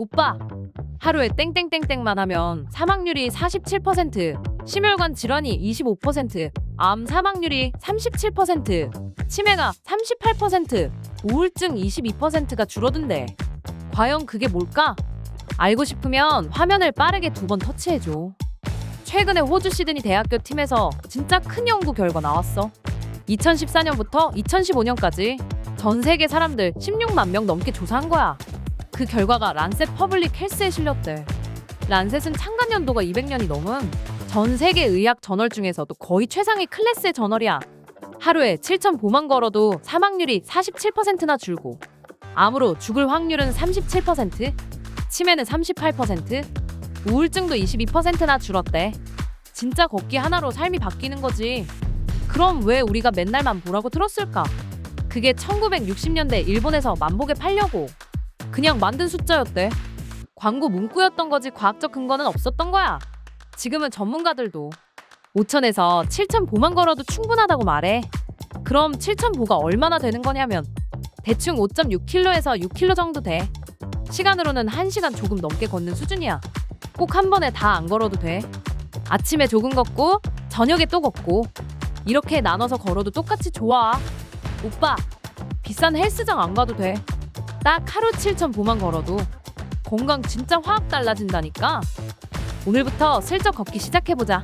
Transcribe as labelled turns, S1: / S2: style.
S1: 오빠, 하루에 땡땡땡땡만 하면 사망률이 47%, 심혈관 질환이 25%, 암 사망률이 37%, 치매가 38%, 우울증 22%가 줄어든대. 과연 그게 뭘까? 알고 싶으면 화면을 빠르게 두 번 터치해줘. 최근에 호주 시드니 대학교 팀에서 진짜 큰 연구 결과 나왔어. 2014년부터 2015년까지 전 세계 사람들 16만 명 넘게 조사한 거야. 그 결과가 란셋 퍼블릭 헬스에 실렸대. 란셋은 창간 연도가 200년이 넘은 전 세계 의학 저널 중에서도 거의 최상위 클래스의 저널이야. 하루에 7천 보만 걸어도 사망률이 47%나 줄고 암으로 죽을 확률은 37%, 치매는 38%, 우울증도 22%나 줄었대. 진짜 걷기 하나로 삶이 바뀌는 거지. 그럼 왜 우리가 맨날 만 보라고 들었을까? 그게 1960년대 일본에서 만복에 팔려고 그냥 만든 숫자였대. 광고 문구였던 거지 과학적 근거는 없었던 거야. 지금은 전문가들도 5천에서 7천 보만 걸어도 충분하다고 말해. 그럼 7천 보가 얼마나 되는 거냐면 대충 5.6km에서 6km 정도 돼. 시간으로는 1시간 조금 넘게 걷는 수준이야. 꼭 한 번에 다 안 걸어도 돼. 아침에 조금 걷고 저녁에 또 걷고 이렇게 나눠서 걸어도 똑같이 좋아. 오빠, 비싼 헬스장 안 가도 돼. 딱 하루 7천 보만 걸어도 건강 진짜 확 달라진다니까. 오늘부터 슬쩍 걷기 시작해보자.